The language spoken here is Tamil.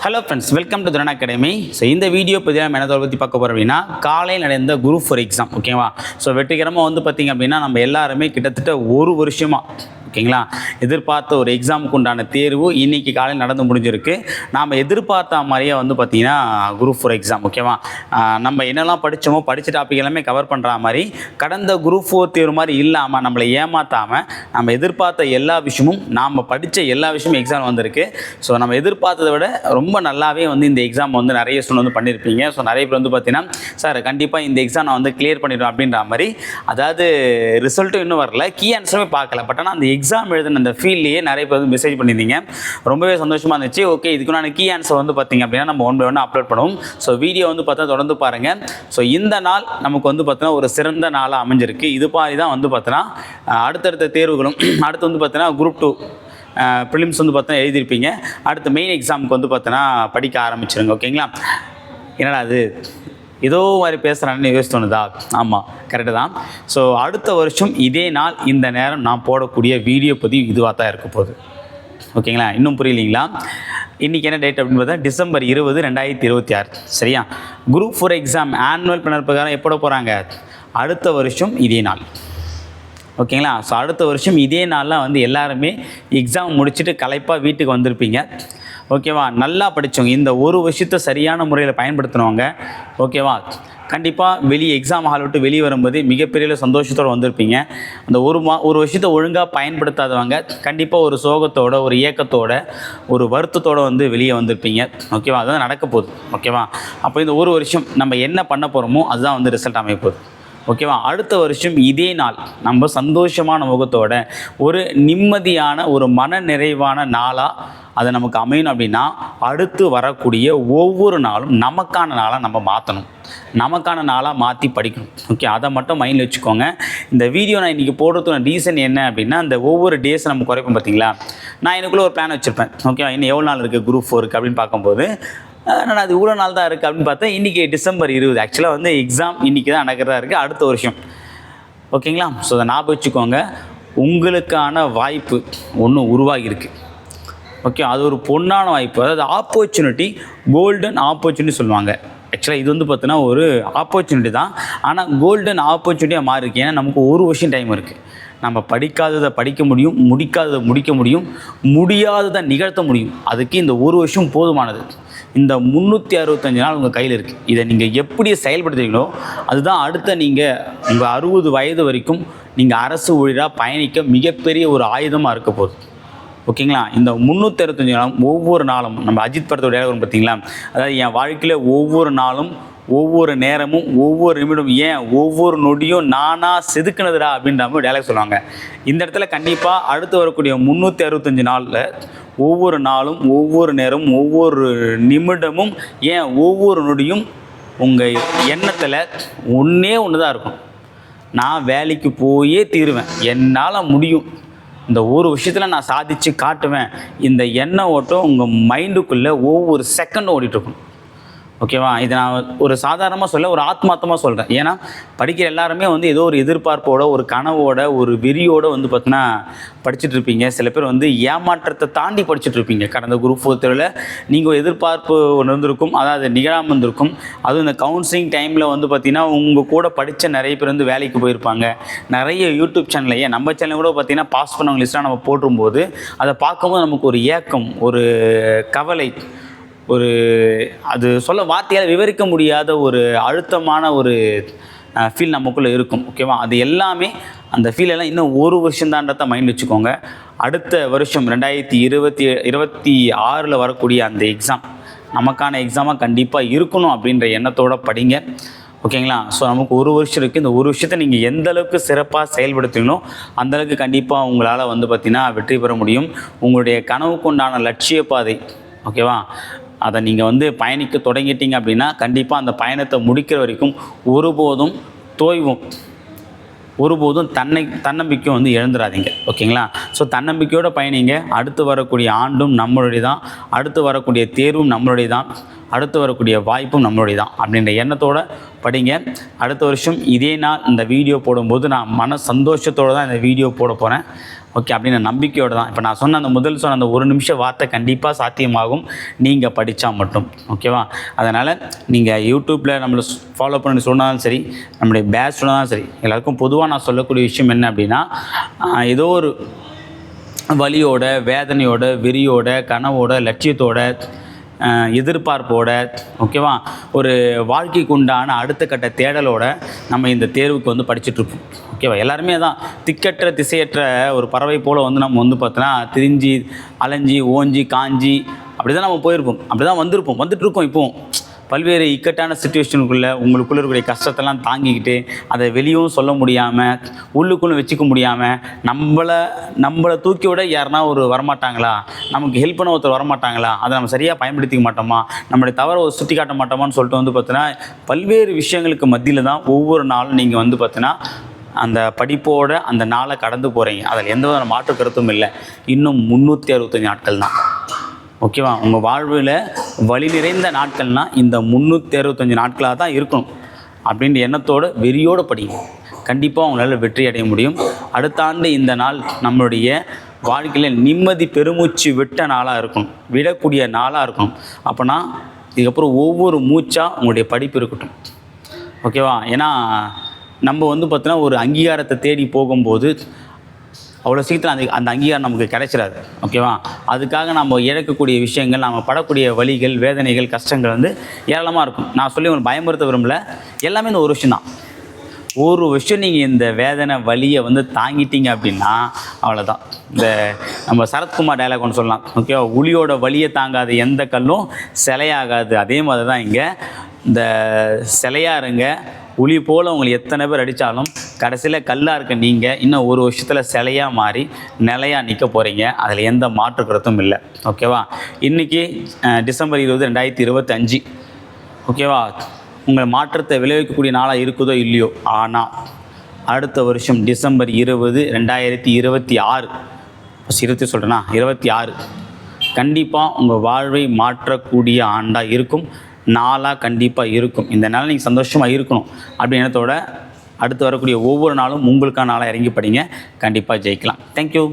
ஹலோ ஃப்ரெண்ட்ஸ் வெல்கம் டு துரண அகாடமி ஸோ இந்த வீடியோ பற்றி நம்ம என்ன பற்றி பார்க்க போகிறோம் அப்படின்னா காலையில் நடந்த குரூப் ஃபார் எக்ஸாம் ஓகேவா ஸோ வெற்றிகரமாக வந்து பார்த்திங்க அப்படின்னா நம்ம எல்லாருமே கிட்டத்தட்ட ஒரு வருஷமாக ஓகேங்களா? எதிர்பார்த்த ஒரு எக்ஸாமுக்கு உண்டான தேர்வு இன்னைக்கு காலையில் நடந்து முடிஞ்சிருக்கு. நாம் எதிர்பார்த்த மாதிரியே வந்து பார்த்திங்கன்னா குரூப் ஃபோர் எக்ஸாம் ஓகேவா? நம்ம என்னெல்லாம் படித்தோமோ படித்த டாபிக் எல்லாமே கவர் பண்ணுற மாதிரி கடந்த குரூப் ஃபோர் தேர்வு மாதிரி இல்லாமல் நம்மளை ஏமாற்றாமல் நம்ம எதிர்பார்த்த எல்லா விஷயமும் நாம் படித்த எல்லா விஷயமும் எக்ஸாம் வந்திருக்கு. ஸோ நம்ம எதிர்பார்த்ததை விட ரொம்ப நல்லாவே வந்து இந்த எக்ஸாம் வந்து நிறைய ஸ்டூடெண்ட் வந்து பண்ணியிருப்பீங்க ஸோ நிறைய பேர் வந்து பார்த்தீங்கன்னா சார் கண்டிப்பாக இந்த எக்ஸாம் நான் வந்து கிளியர் பண்ணிடுவேன் அப்படின்ற மாதிரி. அதாவது ரிசல்ட்டும் இன்னும் வரல. கீ ஆன்சருமே பார்க்கல. பட் ஆனால் அந்த எக்ஸாம் எழுதின அந்த ஃபீல்ட்லேயே நிறைய பேர் வந்து மெசேஜ் பண்ணியிருந்தீங்க. ரொம்பவே சந்தோஷமாக இருந்துச்சு. ஓகே இதுக்கு நான் கீ ஆன்சர் வந்து பார்த்தீங்க அப்படின்னா நம்ம ஒன் பை அப்லோட் பண்ணுவோம். ஸோ வீடியோ வந்து பார்த்தா தொடர்ந்து பாருங்கள் ஸோ இந்த நாள் நமக்கு வந்து பார்த்தீங்கன்னா ஒரு சிறந்த நாளாக அமைஞ்சிருக்கு. இது மாதிரி தான் வந்து பார்த்தீங்கன்னா அடுத்தடுத்த தேர்வுகளும் அடுத்து வந்து பார்த்தீங்கன்னா குரூப் டூ ப்ரிலிம்ஸ் வந்து பார்த்தா எழுதியிருப்பீங்க. அடுத்து மெயின் எக்ஸாமுக்கு வந்து பார்த்தோன்னா படிக்க ஆரம்பிச்சிருங்க. ஓகேங்களா என்னடா அது ஏதோ மாதிரி பேசுகிறான்னு யோசிச்சு தோணுதா ஆமாம் கரெக்டு தான். ஸோ அடுத்த வருஷம் இதே நாள் இந்த நேரம் நான் போடக்கூடிய வீடியோ பதிவு இதுவாக தான் இருக்க போகுது. ஓகேங்களா இன்னும் புரியலீங்களா? இன்றைக்கி என்ன டேட் அப்படின்னு பார்த்தா டிசம்பர் இருபது ரெண்டாயிரத்தி இருபத்தி ஆறு. சரியா? Group four exam annual planner பிரகாரம் எப்போ போகிறாங்க அடுத்த வருஷம் இதே நாள். ஓகேங்களா ஸோ அடுத்த வருஷம் இதே நாளில் வந்து எல்லாருமே எக்ஸாம் முடிச்சுட்டு கலைப்பாக வீட்டுக்கு வந்திருப்பீங்க. ஓகேவா? நல்லா படித்தவங்க இந்த ஒரு விஷயத்தை சரியான முறையில் பயன்படுத்தினவங்க ஓகேவா? கண்டிப்பாக வெளியே எக்ஸாம் ஹால் விட்டு வெளியே வரும்போது மிகப்பெரிய சந்தோஷத்தோடு வந்திருப்பீங்க. அந்த ஒரு மா ஒரு விஷயத்தை ஒழுங்காக பயன்படுத்தாதவங்க கண்டிப்பாக ஒரு சோகத்தோட ஒரு ஏக்கத்தோட ஒரு வருத்தத்தோடு வந்து வெளியே வந்திருப்பீங்க. ஓகேவா? அதுதான் நடக்க போகுது. ஓகேவா? அப்போ இந்த ஒரு வருஷம் நம்ம என்ன பண்ண போகிறோமோ அதுதான் வந்து ரிசல்ட் அமைய ஓகேவா? அடுத்த வருஷம் இதே நாள் நம்ம சந்தோஷமான முகத்தோட ஒரு நிம்மதியான ஒரு மன நிறைவான நாளாக அது நமக்கு அமையணும் அப்படின்னா அடுத்து வரக்கூடிய ஒவ்வொரு நாளும் நமக்கான நாளாக நம்ம மாற்றணும் நமக்கான நாளாக மாற்றி படிக்கணும். ஓகே அதை மட்டும் மைண்டில் வச்சுக்கோங்க. இந்த வீடியோ நான் இன்றைக்கி போடுறதுக்கான ரீசன் என்ன அப்படின்னா அந்த ஒவ்வொரு டேஸ் நம்ம குறைப்போம் பார்த்தீங்களா நான் எனக்குள்ளே ஒரு பிளான் வச்சுருப்பேன். ஓகே இன்னும் எவ்வளோ நாள் இருக்குது குரூப் ஃபோருக்கு அப்படின்னு பார்க்கும்போது நான் அது இவ்வளோ நாள் தான் இருக்குது அப்படின்னு பார்த்தா இன்றைக்கி டிசம்பர் இருபது. ஆக்சுவலாக வந்து எக்ஸாம் இன்றைக்கி தான் நடக்கிறதா இருக்குது அடுத்த வருஷம். ஓகேங்களா ஸோ அதை ஞாபகம் வச்சுக்கோங்க. உங்களுக்கான வாய்ப்பு ஒன்று உருவாகியிருக்கு. ஓகே அது ஒரு பொன்னான வாய்ப்பு. அதாவது ஆப்பர்ச்சுனிட்டி கோல்டன் ஆப்பர்ச்சுனிட்டி சொல்லுவாங்க. ஆக்சுவலாக இது வந்து பார்த்தீங்கன்னா ஒரு ஆப்பர்ச்சுனிட்டி தான். ஆனால் கோல்டன் ஆப்பர்ச்சுனிட்டியாக மாறிருக்கு. ஏன்னா நமக்கு ஒரு வருஷம் டைம் இருக்குது நம்ம படிக்காததை படிக்க முடியும் முடிக்காததை முடிக்க முடியும் முடியாததை நிகழ்த்த முடியும். அதுக்கு இந்த ஒரு வருஷம் போதுமானது. இந்த முந்நூற்றி அறுபத்தஞ்சு நாள் உங்கள் கையில் இருக்குது இதை நீங்கள் எப்படி செயல்படுத்துறீங்களோ அதுதான் அடுத்த நீங்கள் உங்கள் அறுபது வயது வரைக்கும் நீங்கள் அரசு ஊழியராக பயணிக்க மிகப்பெரிய ஒரு ஆயுதமாக இருக்க போகுது. ஓகேங்களா? இந்த முந்நூற்றி அறுபத்தஞ்சு நாளும் ஒவ்வொரு நாளும் நம்ம அஜித் படத்தோட dialogue பார்த்தீங்களா அதாவது என் வாழ்க்கையில் ஒவ்வொரு நாளும் ஒவ்வொரு நேரமும் ஒவ்வொரு நிமிடம் ஏன் ஒவ்வொரு நொடியும் நானாக செதுக்குனதுடா அப்படின்ற மாதிரி டேலாக் சொல்லுவாங்க. இந்த இடத்துல கண்டிப்பாக அடுத்து வரக்கூடிய முந்நூற்றி அறுபத்தஞ்சு நாளில் ஒவ்வொரு நாளும் ஒவ்வொரு நேரமும் ஒவ்வொரு நிமிடமும் ஏன் ஒவ்வொரு நொடியும் உங்கள் எண்ணத்தில் ஒன்றே ஒன்று தான் இருக்கும். நான் வேலைக்கு போயே தீருவேன். என்னால் முடியும். இந்த ஒரு விஷயத்தில் நான் சாதித்து காட்டுவேன். இந்த எண்ண ஓட்டம் உங்கள் மைண்டுக்குள்ளே ஒவ்வொரு செகண்டும் ஓடிட்டுருக்கும் ஓகேவா? இது நான் ஒரு சாதாரணமாக சொல்ல ஒரு ஆத்மார்த்தமாக சொல்கிறேன் ஏன்னா படிக்கிற எல்லாருமே வந்து ஏதோ ஒரு எதிர்பார்ப்போட ஒரு கனவோட ஒரு வெறியோட வந்து பார்த்தீங்கன்னா படிச்சுட்டு இருப்பீங்க. சில பேர் வந்து ஏமாற்றத்தை தாண்டி படிச்சுட்டு இருப்பீங்க. கடந்த குரூப் ஃபோர் தேர்வில் நீங்கள் எதிர்பார்ப்பு ஒன்று இருந்திருக்கும் அதாவது நிகழாமல் இருந்திருக்கும். அதுவும் இந்த கவுன்சிலிங் டைமில் வந்து பார்த்தீங்கன்னா உங்கள் கூட படித்த நிறைய பேர் வந்து வேலைக்கு போயிருப்பாங்க. நிறைய யூடியூப் சேனல் ஏன் நம்ம சேனல் கூட பார்த்தீங்கன்னா பாஸ் பண்ணவங்க லிஸ்ட்டாக நம்ம போட்டும்போது அதை பார்க்கும்போது நமக்கு ஒரு ஏக்கம் ஒரு கவலை ஒரு அது சொல்ல வார்த்தையால் விவரிக்க முடியாத ஒரு அழுத்தமான ஒரு ஃபீல் நமக்குள்ளே இருக்கும் ஓகேவா அது எல்லாமே அந்த ஃபீல் எல்லாம் இன்னும் ஒரு வருஷம்தான்றத மைண்ட் வச்சுக்கோங்க. அடுத்த வருஷம் ரெண்டாயிரத்தி இருபத்தி இருபத்தி ஆறில் வரக்கூடிய அந்த எக்ஸாம் நமக்கான எக்ஸாமாக கண்டிப்பாக இருக்கணும் அப்படின்ற எண்ணத்தோட படிங்க ஓகேங்களா ஸோ நமக்கு ஒரு வருஷம் இருக்குது இந்த ஒரு வருஷத்தை நீங்கள் எந்த அளவுக்கு சிறப்பாக செயல்படுத்துங்களோ அந்த அளவுக்கு கண்டிப்பாக உங்களால் வந்து பார்த்திங்கன்னா வெற்றி பெற முடியும். உங்களுடைய கனவுக்கு உண்டான லட்சிய பாதை ஓகேவா அதை நீங்கள் வந்து பயணிக்க தொடங்கிட்டீங்க அப்படின்னா கண்டிப்பாக அந்த பயணத்தை முடிக்கிற வரைக்கும் ஒருபோதும் தோய்வும் ஒருபோதும் தன்னை தன்னம்பிக்கையும் வந்து இழந்துடாதீங்க ஓகேங்களா? ஸோ தன்னம்பிக்கையோடு பயணிங்க. அடுத்து வரக்கூடிய ஆண்டும் நம்மளுடைய தான் அடுத்து வரக்கூடிய தேர்வும் நம்மளுடைய தான் அடுத்து வரக்கூடிய வாய்ப்பும் நம்மளுடைய தான் அப்படின்ற எண்ணத்தோடு படிங்க. அடுத்த வருஷம் இதே நாள் இந்த வீடியோ போடும்போது நான் மன சந்தோஷத்தோடு தான் இந்த வீடியோ போட போகிறேன் ஓகே அப்படின்னு நம்பிக்கையோடு தான். இப்போ நான் சொன்ன அந்த முதல் சொன்ன அந்த ஒரு நிமிஷம் வார்த்தை கண்டிப்பாக சாத்தியமாகும். நீங்கள் படித்தா மட்டும். ஓகேவா? அதனால் நீங்கள் யூடியூப்பில் நம்மளை ஃபாலோ பண்ணி சொன்னாலும் சரி நம்மளுடைய பேட்ச் சொன்னாலும் சரி எல்லாருக்கும் பொதுவாக நான் சொல்லக்கூடிய விஷயம் என்ன அப்படின்னா ஏதோ ஒரு வலியோட வேதனையோட வெறியோட கனவோட லட்சியத்தோட எதிர்பார்ப்போட ஓகேவா? ஒரு வாழ்க்கைக்கு உண்டான அடுத்த கட்ட தேடலோட நம்ம இந்த தேர்வுக்கு வந்து படிச்சுட்ருப்போம். ஓகேவா? எல்லாருமே தான் திக்கற்ற திசையற்ற ஒரு பறவை போல் வந்து நம்ம வந்து பார்த்தோன்னா திரிஞ்சு அலைஞ்சி ஓஞ்சி காஞ்சி அப்படி தான் நம்ம போயிருப்போம். அப்படி தான் வந்திருப்போம். வந்துட்டுருக்கோம் இப்போவும் பல்வேறு இக்கட்டான சுச்சுவேஷனுக்குள்ளே உங்களுக்குள்ள இருக்கக்கூடிய கஷ்டத்தெல்லாம் தாங்கிக்கிட்டு அதை வெளியும் சொல்ல முடியாமல் உள்ளுக்குள்ளே வச்சுக்க முடியாமல் நம்மளை நம்மளை தூக்கி விட யாருனா ஒரு வரமாட்டாங்களா? நமக்கு ஹெல்ப் பண்ண ஒருத்தர் வரமாட்டாங்களா? அதை நம்ம சரியாக பயன்படுத்திக்க மாட்டோமா? நம்மளுடைய தவறை ஒரு சுட்டி காட்ட மாட்டோமான்னு சொல்லிட்டு வந்து பார்த்தீங்கன்னா பல்வேறு விஷயங்களுக்கு மத்தியில் தான் ஒவ்வொரு நாளும் நீங்கள் வந்து பார்த்தீங்கன்னா அந்த படிப்போட அந்த நாளை கடந்து போகிறீங்க அதில் எந்த வித மாற்று கருத்தும் இல்லை. இன்னும் முந்நூற்றி அறுபத்தஞ்சு நாட்கள் தான். ஓகேவா? உங்கள் வாழ்வில் வழி நிறைந்த நாட்கள்னால் இந்த முந்நூற்றி அறுபத்தஞ்சு நாட்களாக தான் இருக்கணும். அப்படின்ற எண்ணத்தோடு வெறியோடு படிங்க. கண்டிப்பாக உங்களால் வெற்றி அடைய முடியும். அடுத்த ஆண்டு இந்த நாள் நம்மளுடைய வாழ்க்கையில் நிம்மதி பெருமூச்சு விட்ட நாளாக இருக்கணும். விடக்கூடிய நாளாக இருக்கணும். அப்போனா இதுக்கப்புறம் ஒவ்வொரு மூச்சாக உங்களுடைய படிப்பு இருக்கட்டும். ஓகேவா? ஏன்னா நம்ம வந்து பார்த்தோன்னா ஒரு அங்கீகாரத்தை தேடி போகும்போது அவ்வளோ சீக்கிரம் அந்த அந்த அங்கீகாரம் நமக்கு கிடைச்சிடாது ஓகேவா அதுக்காக நம்ம இழக்கக்கூடிய விஷயங்கள் நம்ம படக்கூடிய வழிகள் வேதனைகள் கஷ்டங்கள் வந்து ஏராளமாக இருக்கும். நான் சொல்லி உங்களுக்கு பயமுறுத்த விரும்பல. எல்லாமே இந்த ஒரு விஷயம் தான் ஒரு விஷயம் நீங்கள் இந்த வேதனை வலியை வந்து தாங்கிட்டீங்க அப்படின்னா அவ்வளோதான் இந்த நம்ம சரத்குமார் டைலாக் ஒன்று சொல்லலாம். ஓகேவா உளியோட வழியை தாங்காத எந்த கல்லும் சிலையாகாது. அதே மாதிரி தான் இங்கே. இந்த சிலையாக இருங்க உளி போல் உங்களை எத்தனை பேர் அடித்தாலும் கடைசியில் கல்லாக இருக்க நீங்கள் இன்னும் ஒரு வருஷத்தில் சிலையாக மாறி நிலையாக நிற்க போகிறீங்க அதில் எந்த மாற்று கருத்தும் இல்லை. ஓகேவா இன்றைக்கி டிசம்பர் இருபது ரெண்டாயிரத்தி இருபத்தஞ்சி. ஓகேவா உங்கள் மாற்றத்தை விளைவிக்கக்கூடிய நாளாக இருக்குதோ இல்லையோ? ஆனால் அடுத்த வருஷம் டிசம்பர் இருபது ரெண்டாயிரத்தி இருபத்தி ஆறு. ஃபஸ்ட் இருபத்தி சொல்கிறேன்னா இருபத்தி ஆறு. கண்டிப்பாக உங்கள் வாழ்வை மாற்றக்கூடிய ஆண்டாக இருக்கும். நாளாக கண்டிப்பாக இருக்கும். இந்த நாள் நீங்கள் சந்தோஷமாக இருக்கணும். அப்படின்னு எண்ணத்தோட அடுத்து வரக்கூடிய ஒவ்வொரு நாளும் உங்களுக்கான நாளாக இறங்கி படிங்க. கண்டிப்பாக ஜெயிக்கலாம். தேங்க்யூ